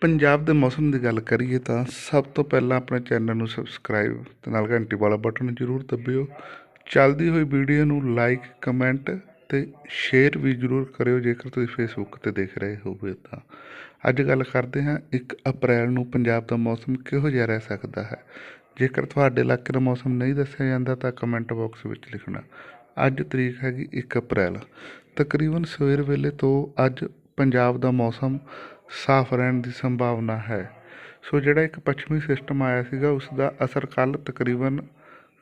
ਪੰਜਾਬ ਦੇ ਮੌਸਮ ਦੀ ਗੱਲ ਕਰੀਏ ਤਾਂ ਸਭ ਤੋਂ ਪਹਿਲਾਂ ਆਪਣੇ ਚੈਨਲ ਨੂੰ ਸਬਸਕ੍ਰਾਈਬ ਤੇ ਨਾਲ ਘੰਟੀ ਵਾਲਾ ਬਟਨ ਜ਼ਰੂਰ ਦਬਿਓ। ਚੱਲਦੀ ਹੋਈ ਵੀਡੀਓ ਨੂੰ ਲਾਈਕ, ਕਮੈਂਟ ਤੇ ਸ਼ੇਅਰ ਵੀ ਜ਼ਰੂਰ ਕਰਿਓ ਜੇਕਰ ਤੁਸੀਂ ਫੇਸਬੁੱਕ ਤੇ ਦੇਖ ਰਹੇ ਹੋਵੇ ਤਾਂ। ਅੱਜ ਗੱਲ ਕਰਦੇ ਹਾਂ 1 ਅਪ੍ਰੈਲ ਨੂੰ ਪੰਜਾਬ ਦਾ ਮੌਸਮ ਕਿਹੋ ਜਿਹਾ ਰਹਿ ਸਕਦਾ ਹੈ। ਜੇਕਰ ਤੁਹਾਡੇ ਇਲਾਕੇ ਦਾ ਮੌਸਮ ਨਹੀਂ ਦੱਸਿਆ ਜਾਂਦਾ ਤਾਂ ਕਮੈਂਟ ਬਾਕਸ ਵਿੱਚ ਲਿਖਣਾ। ਅੱਜ ਤਰੀਕ ਹੈਗੀ 1 ਅਪ੍ਰੈਲ। ਤਕਰੀਬਨ ਸਵੇਰ ਵੇਲੇ ਤੋਂ ਅੱਜ ਪੰਜਾਬ ਦਾ ਮੌਸਮ ਸਾਫ਼ ਰਹਿਣ ਦੀ ਸੰਭਾਵਨਾ ਹੈ। ਸੋ ਜਿਹੜਾ ਇੱਕ ਪੱਛਮੀ ਸਿਸਟਮ ਆਇਆ ਸੀਗਾ ਉਸ ਦਾ ਅਸਰ ਕੱਲ ਤਕਰੀਬਨ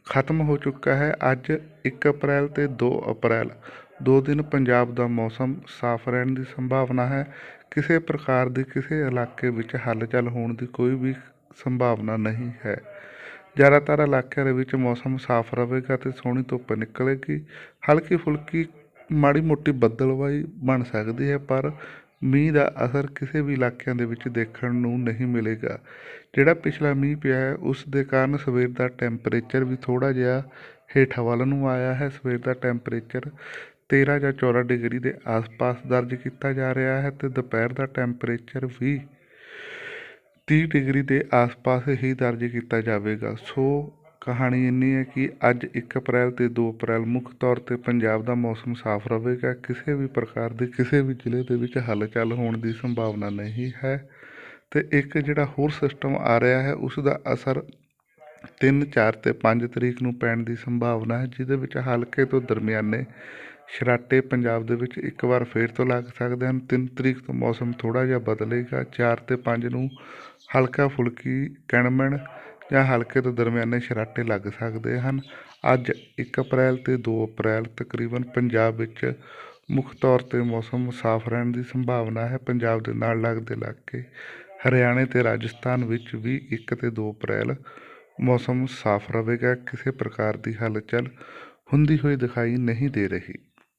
ਖਤਮ ਹੋ ਚੁੱਕਾ ਹੈ। ਅੱਜ 1 ਅਪ੍ਰੈਲ ਤੇ 2 ਅਪ੍ਰੈਲ, ਦੋ ਦਿਨ ਪੰਜਾਬ ਦਾ ਮੌਸਮ ਸਾਫ਼ ਰਹਿਣ ਦੀ ਸੰਭਾਵਨਾ ਹੈ। ਕਿਸੇ ਪ੍ਰਕਾਰ ਦੀ ਕਿਸੇ ਇਲਾਕੇ ਵਿੱਚ ਹਲਚਲ ਹੋਣ ਦੀ ਕੋਈ ਵੀ ਸੰਭਾਵਨਾ ਨਹੀਂ ਹੈ। ਜ਼ਿਆਦਾਤਰ ਇਲਾਕਿਆਂ ਦੇ ਵਿੱਚ ਮੌਸਮ ਸਾਫ਼ ਰਹੇਗਾ ਤੇ ਸੋਹਣੀ ਧੁੱਪ ਨਿਕਲੇਗੀ। ਹਲਕੀ ਫੁਲਕੀ ਮਾੜੀ ਮੋਟੀ ਬੱਦਲਵਾਈ ਬਣ ਸਕਦੀ ਹੈ, ਪਰ ਮੀਂਹ ਦਾ ਅਸਰ ਕਿਸੇ ਵੀ ਇਲਾਕਿਆਂ ਦੇ ਵਿੱਚ ਦੇਖਣ ਨੂੰ ਨਹੀਂ ਮਿਲੇਗਾ। ਜਿਹੜਾ ਪਿਛਲਾ ਮੀਂਹ ਪਿਆ ਹੈ, ਉਸ ਦੇ ਕਾਰਨ ਸਵੇਰ ਦਾ ਟੈਂਪਰੇਚਰ ਵੀ ਥੋੜ੍ਹਾ ਜਿਹਾ ਹੇਠਾਂ ਵੱਲ ਨੂੰ ਆਇਆ ਹੈ। ਸਵੇਰ ਦਾ ਟੈਂਪਰੇਚਰ 13 ਜਾਂ 14 ਡਿਗਰੀ ਦੇ ਆਸ-ਪਾਸ ਦਰਜ ਕੀਤਾ ਜਾ ਰਿਹਾ ਹੈ ਤੇ ਦੁਪਹਿਰ ਦਾ ਟੈਂਪਰੇਚਰ ਵੀ 30 ਡਿਗਰੀ ਦੇ ਆਸ-ਪਾਸ ਹੀ ਦਰਜ ਕੀਤਾ ਜਾਵੇਗਾ। ਸੋ ਕਹਾਣੀ ਇੰਨੀ ਹੈ ਕਿ ਅੱਜ 1 ਅਪ੍ਰੈਲ ਤੇ 2 ਅਪ੍ਰੈਲ ਮੁੱਖ ਤੌਰ ਤੇ ਪੰਜਾਬ ਦਾ ਮੌਸਮ ਸਾਫ਼ ਰਹੇਗਾ, ਕਿਸੇ ਵੀ ਪ੍ਰਕਾਰ ਦੇ ਕਿਸੇ ਵੀ ਜ਼ਿਲ੍ਹੇ ਦੇ ਵਿੱਚ ਹਲਚਲ ਹੋਣ ਦੀ ਸੰਭਾਵਨਾ ਨਹੀਂ ਹੈ ਤੇ ਇੱਕ ਜਿਹੜਾ ਹੋਰ ਸਿਸਟਮ ਆ ਰਿਹਾ ਹੈ, ਉਸ ਦਾ ਅਸਰ 3 4 ਤੇ 5 ਤਰੀਕ ਨੂੰ ਪੈਣ ਦੀ ਸੰਭਾਵਨਾ ਹੈ, ਜਿਹਦੇ ਵਿੱਚ ਹਲਕੇ ਤੋਂ ਦਰਮਿਆਨੇ ਸ਼ਰਾਟੇ ਪੰਜਾਬ ਦੇ ਵਿੱਚ ਇੱਕ ਵਾਰ ਫੇਰ ਤੋਂ ਲੱਗ ਸਕਦੇ ਹਨ। 3 ਤਰੀਕ ਤੋਂ ਮੌਸਮ ਥੋੜਾ ਜਿਹਾ ਬਦਲੇਗਾ 4 ਤੇ 5 ਨੂੰ ਹਲਕਾ ਫੁਲਕੀ, ਕਣਮਣ ਜਾਂ ਹਲਕੇ ਤੋਂ ਦਰਮਿਆਨੇ ਸ਼ਰਾਟੇ ਲੱਗ ਸਕਦੇ ਹਨ। ਅੱਜ 1 ਅਪ੍ਰੈਲ ਤੇ 2 ਅਪ੍ਰੈਲ ਤਕਰੀਬਨ ਪੰਜਾਬ ਵਿੱਚ ਮੁੱਖ ਤੌਰ ਤੇ ਮੌਸਮ ਸਾਫ਼ ਰਹਿਣ ਦੀ ਸੰਭਾਵਨਾ ਹੈ। ਪੰਜਾਬ ਦੇ ਨਾਲ ਲੱਗਦੇ ਇਲਾਕੇ ਹਰਿਆਣੇ ਤੇ ਰਾਜਸਥਾਨ ਵਿੱਚ ਵੀ 1 ਤੇ 2 ਅਪ੍ਰੈਲ ਮੌਸਮ ਸਾਫ਼ ਰਹੇਗਾ ਕਿਸੇ ਪ੍ਰਕਾਰ ਦੀ ਹਲਚਲ ਹੁੰਦੀ ਹੋਈ ਦਿਖਾਈ ਨਹੀਂ ਦੇ ਰਹੀ।